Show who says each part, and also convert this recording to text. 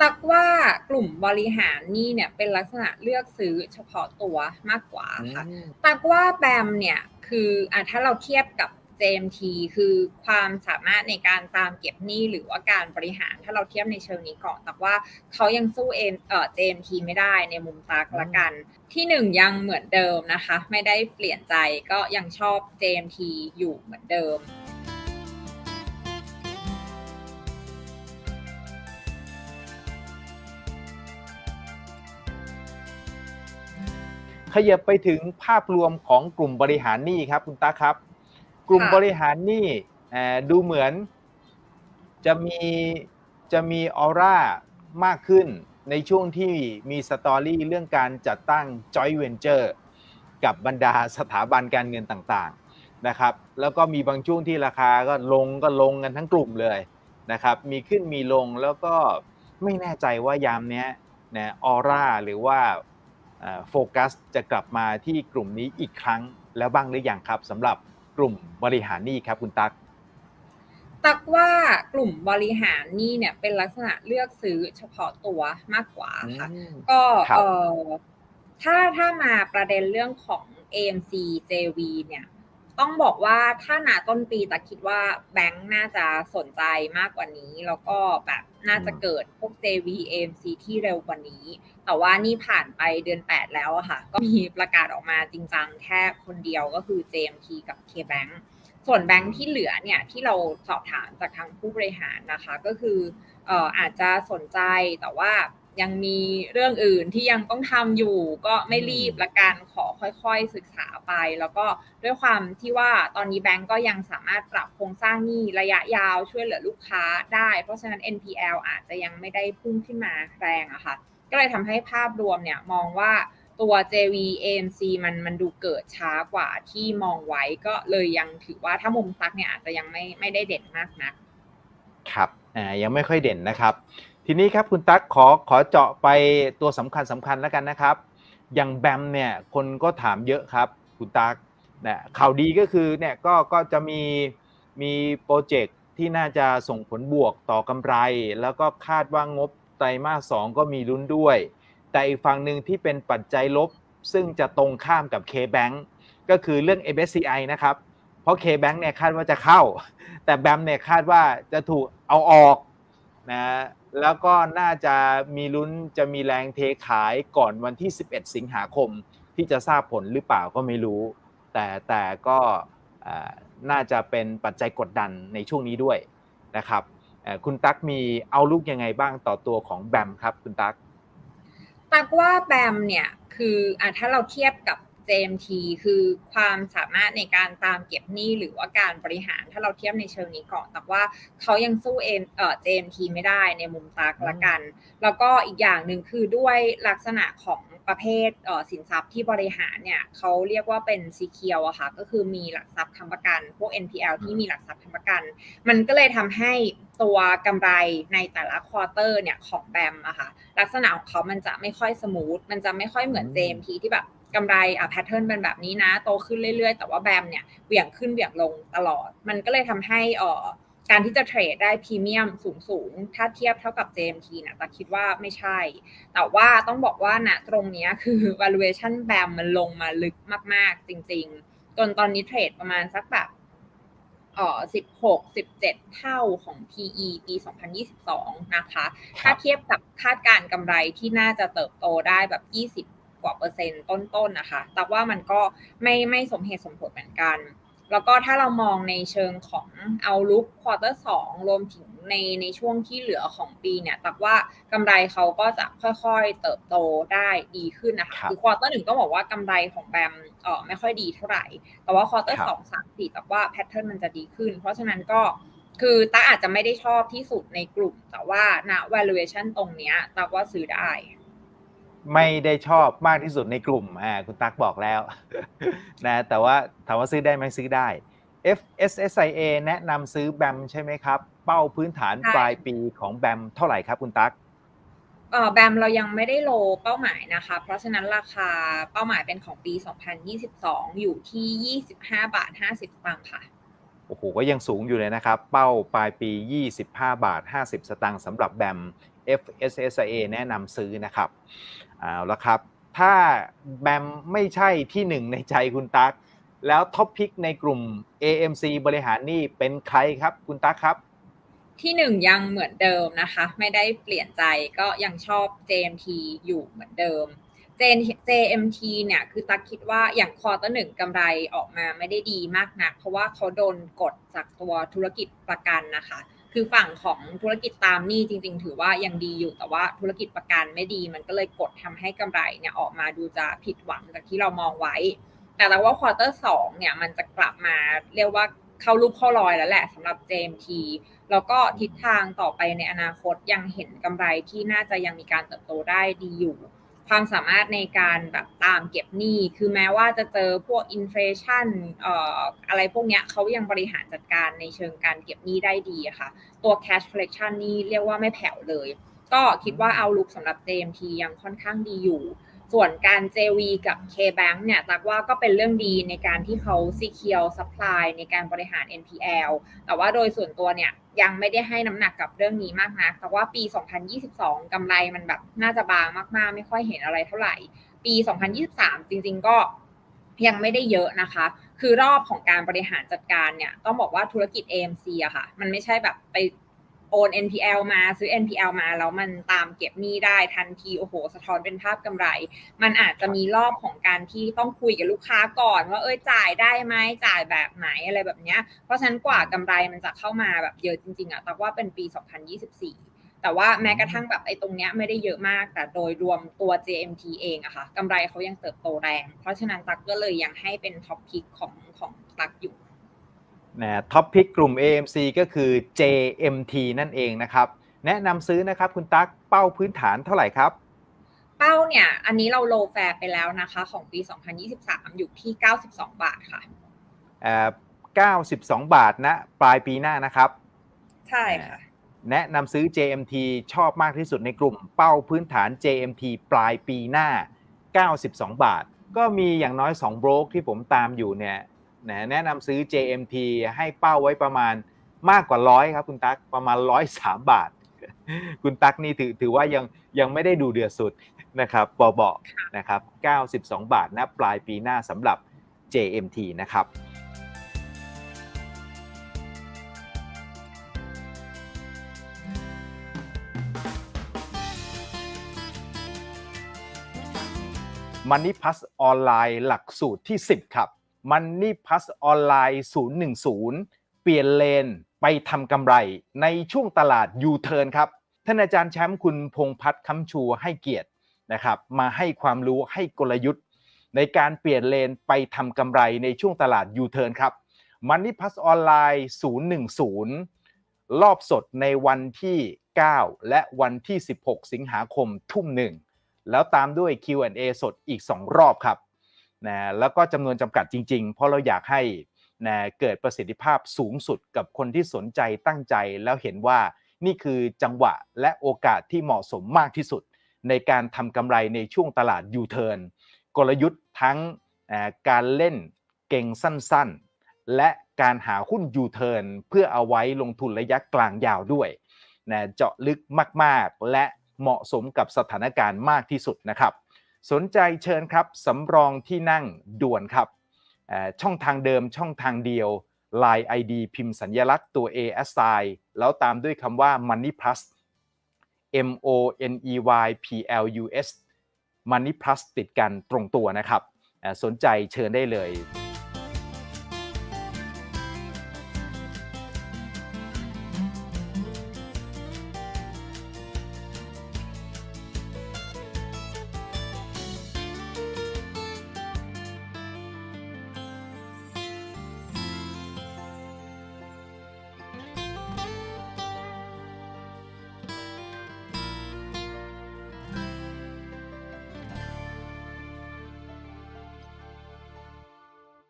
Speaker 1: ตักว่ากลุ่มบริหารหนี้เนี่ยเป็นลักษณะเลือกซื้อเฉพาะตัวมากกว่าค่ะ
Speaker 2: อืม
Speaker 1: ตักว่าแบมเนี่ยคืออะถ้าเราเทียบกับ JMT คือความสามารถในการตามเก็บหนี้หรือว่าการบริหารถ้าเราเทียบในเชิงนี้ก่อนตักว่าเขายังสู้เอ็นเอ่อ JMT ไม่ได้ในมุมตักละกัน ที่หนึ่งยังเหมือนเดิมนะคะ ไม่ได้เปลี่ยนใจก็ยังชอบ JMT อยู่เหมือนเดิม
Speaker 2: ขยับไปถึงภาพรวมของกลุ่มบริหารหนี้ครับคุณตาครับ กลุ่มบริหารหนี้เอ่อดูเหมือน จะมีจะมีออร่ามากขึ้นในช่วงที่มีสตอรี่เรื่องการจัดตั้ง Joint Venture กับบรรดาสถาบันการเงินต่างๆนะครับ แล้วก็มีบางช่วงที่ราคาก็ลงก็ลงกันทั้งกลุ่มเลยนะครับ มีขึ้นมีลงแล้วก็ไม่แน่ใจว่ายามนี้นะออร่าหรือว่า โฟกัสจะกลับมาที่กลุ่มนี้อีกครั้งแล้วบ้างหรือยังครับสำหรับกลุ่มบริหารหนี้ครับคุณตั๊ก
Speaker 1: ตักว่ากลุ่มบริหารหนี้เนี่ยเป็นลักษณะเลือกซื้อเฉพาะตัวมากกว่าค่ะก็
Speaker 2: ครับ
Speaker 1: เอ่อถ้าถ้ามาประเด็นเรื่องของ AMC JV เนี่ย ต้องบอกว่าถ้าหนาต้นปีแต่คิดว่าแบงค์น่าจะสนใจมากกว่านี้ แล้วก็แบบน่าจะเกิดพวก JV AMC ที่เร็วกว่านี้ แต่ว่านี่ผ่านไปเดือน 8 แล้วอะค่ะ ก็มีประกาศออกมาจริงจังแค่คนเดียวก็คือ JMT กับ KBank ส่วนแบงค์ที่เหลือเนี่ยที่เราสอบถามจากทางผู้บริหารนะคะ ก็คือเอ่ออาจจะสนใจแต่ว่า ยังมีเรื่องอื่นที่ยังต้องทำอยู่ ก็ไม่รีบละกันขอค่อยๆศึกษาไป แล้วก็ด้วยความที่ว่าตอนนี้แบงก์ก็ยังสามารถปรับโครงสร้างหนี้ระยะยาวช่วยเหลือลูกค้าได้ เพราะฉะนั้น NPL อาจจะยังไม่ได้พุ่งขึ้นมาแรงอะค่ะ ก็เลยทำให้ภาพรวมเนี่ยมองว่าตัว JV AMC มันมันดูเกิดช้ากว่าที่มองไว้ก็เลยยังถือว่าถ้ามุมซักเนี่ยอาจจะยังไม่ไม่ได้เด่นมากนัก
Speaker 2: ครับ อ่า ยังไม่ค่อยเด่นนะครับ ทีนี้ครับคุณตั๊กขอขอเจาะไปตัวสำคัญสำคัญแล้วกันนะครับ อย่างแบมเนี่ยคนก็ถามเยอะครับ คุณตั๊กนะข่าวดีก็คือเนี่ยก็ก็จะมีมีโปรเจกต์ที่น่าจะส่งผลบวกต่อกำไร แล้วก็คาดว่างบไตรมาสสองก็มีลุ้นด้วย แต่อีกฝั่งหนึ่งที่เป็นปัจจัยลบ ซึ่งจะตรงข้ามกับ K-Bank ก็คือเรื่อง MSCI นะครับ เพราะ K-Bank เนี่ยคาดว่าจะเข้า แต่แบมเนี่ยคาดว่าจะถูกเอาออกนะ แล้วก็น่าจะมีลุ้นจะมีแรงเทขายก่อนวันที่ 11 สิงหาคมที่จะทราบผลหรือเปล่าก็ไม่รู้ แต่แต่ก็น่าจะเป็นปัจจัยกดดันในช่วงนี้ด้วยนะครับคุณตั๊กมีเอาลุกยังไงบ้างต่อตัวของแบมครับคุณตั๊ก
Speaker 1: ตั๊กว่าแบมเนี่ยคืออะถ้าเราเทียบกับ JMT คือความสามารถในการตามเก็บหนี้หรือว่าการบริหารถ้าเราเทียบในเชิงนี้ก่อน แตักว่าเขายังสู้เอ็นเอ่อ JMT ไม่ได้ในมุมตักละกัน แล้วก็อีกอย่างหนึ่งคือด้วยลักษณะของประเภทเอ่อสินทรัพย์ที่บริหารเนี่ยเขาเรียกว่าเป็นซีเคียวอะค่ะก็คือมีหลักทรัพย์ค้ำประกัน พวก NPL ที่มีหลักทรัพย์ค้ำประกัน มันก็เลยทำให้ตัวกำไรในแต่ละควอเตอร์เนี่ยของแบมอะค่ะลักษณะของเขามันจะไม่ค่อยสมูทมันจะไม่ค่อยเหมือน
Speaker 2: อืม
Speaker 1: JMT ที่แบบ กำไรอะแพทเทิร์นเป็นแบบนี้นะ โตขึ้นเรื่อยๆ แต่ว่าแบมเนี่ยเหวี่ยงขึ้นเหวี่ยงลงตลอด มันก็เลยทำให้เอ่อการที่จะเทรดได้พรีเมียมสูงๆถ้าเทียบเท่ากับ JMT นะแต่คิดว่าไม่ใช่ แต่ว่าต้องบอกว่าณตรงเนี้ยคือ valuation แบมมันลงมาลึกมาก ๆ จริง ๆ จนตอนนี้เทรดประมาณสักแบบเอ่อ16 17เท่าของ PE ปี 2022 นะคะ ถ้าเทียบกับคาดการณ์กำไรที่น่าจะเติบโตได้แบบ20ก ว่าเปอร์เซ็นต์ต้นๆนะคะแต่ว่ามันก็ไม่ไม่สมเหตุสมผลเหมือนกัน แล้วก็ถ้าเรามองในเชิงของเอาลุกควอเตอร์สองรวมถึงในในช่วงที่เหลือของปีเนี่ยตักว่ากำไรเขาก็จะค่อยๆเติบโตได้ดีขึ้นนะคะ
Speaker 2: ครับ
Speaker 1: คือควอเตอร์หนึ่งก็บอกว่ากำไรของแบมเออไม่ค่อยดีเท่าไหร่ แต่ว่าควอเตอร์
Speaker 2: ครับ
Speaker 1: สองสามสี่ตักว่าแพทเทิร์นมันจะดีขึ้น เพราะฉะนั้นก็คือตาอาจจะไม่ได้ชอบที่สุดในกลุ่ม แต่ว่าณ valuation ตรงเนี้ยตักว่าซื้อได้
Speaker 2: ไม่ได้ชอบมากที่สุดในกลุ่มอ่าคุณตั๊กบอกแล้วนะแต่ว่าถามว่าซื้อได้ไหมซื้อได้ FSSIA แนะนำซื้อแบมใช่ไหมครับ เป้าพื้นฐาน
Speaker 1: ใช่
Speaker 2: ปลายปีของแบมเท่าไหร่ครับคุณตั๊ก
Speaker 1: เออแบมเรายังไม่ได้โลเป้าหมายนะคะ เพราะฉะนั้นราคาเป้าหมายเป็นของปี 2022 อยู่ที่ 25 บาท 50สตางค์ค่ะ
Speaker 2: โอ้โห ก็ยังสูงอยู่เลยนะครับ เป้าปลายปี 25 บาท 50 สตางค์สำหรับแบม FSSA แนะนำซื้อนะครับ เอาละครับ ถ้าแบมไม่ใช่ที่หนึ่งในใจคุณตั๊กแล้วท็อปพิกในกลุ่ม AMC บริหารนี่เป็นใครครับคุณตั๊กครับ
Speaker 1: ที่หนึ่งยังเหมือนเดิมนะคะ ไม่ได้เปลี่ยนใจก็ยังชอบ JMT อยู่เหมือนเดิม JMT เนี่ยคือตักคิดว่าอย่างคอเตอร์หนึ่งกำไรออกมาไม่ได้ดีมากนัก เพราะว่าเขาโดนกดจากตัวธุรกิจประกันนะคะ คือฝั่งของธุรกิจตามหนี้จริง ๆ ถือว่ายังดีอยู่แต่ว่าธุรกิจประกันไม่ดี มันก็เลยกดทำให้กำไรเนี่ยออกมาดูจะผิดหวังจากที่เรามองไว้ แต่แต่ว่าควอเตอร์สองเนี่ยมันจะกลับมาเรียกว่าเข้ารูปเข้ารอยแล้วแหละสำหรับ JMT แล้วก็ทิศทางต่อไปในอนาคตยังเห็นกำไรที่น่าจะยังมีการเติบโตได้ดีอยู่ ความสามารถในการแบบตามเก็บหนี้ คือแม้ว่าจะเจอพวกอินฟลชันเอ่ออะไรพวกเนี้ยเขายังบริหารจัดการในเชิงการเก็บหนี้ได้ดีค่ะ ตัว cash collection นี่เรียกว่าไม่แผ่วเลย ก็คิดว่าเอาลุกสำหรับ JMT ยังค่อนข้างดีอยู่ ส่วนการ JV กับ KBank เนี่ยตักว่าก็เป็นเรื่องดีในการที่เขา secure supply ในการบริหาร NPL แต่ว่าโดยส่วนตัวเนี่ยยังไม่ได้ให้น้ำหนักกับเรื่องนี้มากนะแต่ว่าปี 2022 กำไรมันแบบน่าจะบางมากๆ ไม่ค่อยเห็นอะไรเท่าไหร่ ปี 2023 จริง ๆ ก็ยังไม่ได้เยอะนะคะ คือรอบของการบริหารจัดการเนี่ยต้องบอกว่าธุรกิจ AMC อะค่ะ มันไม่ใช่แบบไป โอน NPL มาซื้อ NPL มาแล้วมันตามเก็บหนี้ได้ทันทีโอ้โห สะท้อนเป็นภาพกำไร มันอาจจะมีรอบของการที่ต้องคุยกับลูกค้าก่อนว่าเอ้ยจ่ายได้ไหมจ่ายแบบไหนอะไรแบบเนี้ยเพราะฉะนั้นกว่ากำไรมันจะเข้ามาแบบเยอะจริงๆอะตักว่าเป็นปี 2024แต่ว่าแม้กระทั่งแบบไอ้ตรงเนี้ยไม่ได้เยอะมาก แต่โดยรวมตัว JMT เองอะค่ะกำไรเขายังเติบโตแรง เพราะฉะนั้นตักก็เลยยังให้เป็นท็อปพิกของของตักอยู่
Speaker 2: นะท็อปพิกกลุ่ม AMC ก็คือ JMT นั่นเองนะครับ แนะนำซื้อนะครับคุณตั๊กเป้าพื้นฐานเท่าไหร่ครับ
Speaker 1: เป้าเนี่ย อันนี้เราโลแฟร์ไปแล้วนะคะ ของปี 2023 อยู่ที่ 92 บาทค่ะ
Speaker 2: เอ่อ92 บาทนะ ปลายปีหน้านะครับ
Speaker 1: ใช่ค่ะ
Speaker 2: แนะนำซื้อ JMT ชอบมากที่สุดในกลุ่ม เป้าพื้นฐาน JMT ปลายปีหน้า 92 บาท ก็มีอย่างน้อย2โบรกที่ผมตามอยู่เนี่ย นะแนะนำซื้อ JMT ให้เป้าไว้ประมาณมากกว่าร้อยครับคุณตั๊กประมาณ103บาท คุณตั๊กนี่ถือถือว่ายังยังไม่ได้ดูเดือดสุดนะครับเบาๆนะครับ92 บาทนะปลายปีหน้าสำหรับ JMT นะครับ Money Plus ออนไลน์หลักสูตรที่ 10 ครับ Money Plus ออนไลน์010 เปลี่ยนเลนไปทำกำไรในช่วงตลาด U-turn ครับท่านอาจารย์แชมป์คุณพงพัฒน์คำชูให้เกียรตินะครับมาให้ความรู้ให้กลยุทธ์ ในการเปลี่ยนเลนไปทำกำไรในช่วงตลาด U-turn ครับ Money Plus ออนไลน์010 รอบสดในวันที่ 9 และวันที่ 16 สิงหาคมทุ่มหนึ่งแล้วตามด้วย Q&A สดอีก 2 รอบครับ นะแล้วก็จำนวนจำกัดจริง ๆ เพราะเราอยากให้นะเกิดประสิทธิภาพสูงสุดกับคนที่สนใจตั้งใจแล้วเห็นว่านี่คือจังหวะและโอกาสที่เหมาะสมมากที่สุด ในการทำกำไรในช่วงตลาด U-turn กลยุทธ์ทั้งการเล่นเก่งสั้นๆ และการหาหุ้น U-turn เพื่อเอาไว้ลงทุนระยะกลางยาวด้วยนะเจาะลึกมากๆ และเหมาะสมกับสถานการณ์มากที่สุดนะครับ สนใจเชิญครับสำรองที่นั่งด่วนครับ ช่องทางเดิมช่องทางเดียว Line ID พิมพ์สัญญลักษณ์ตัว A S I แล้วตามด้วยคำว่า Money Plus M O N E Y P L U S Money Plus ติดกันตรงตัวนะครับ สนใจเชิญได้เลย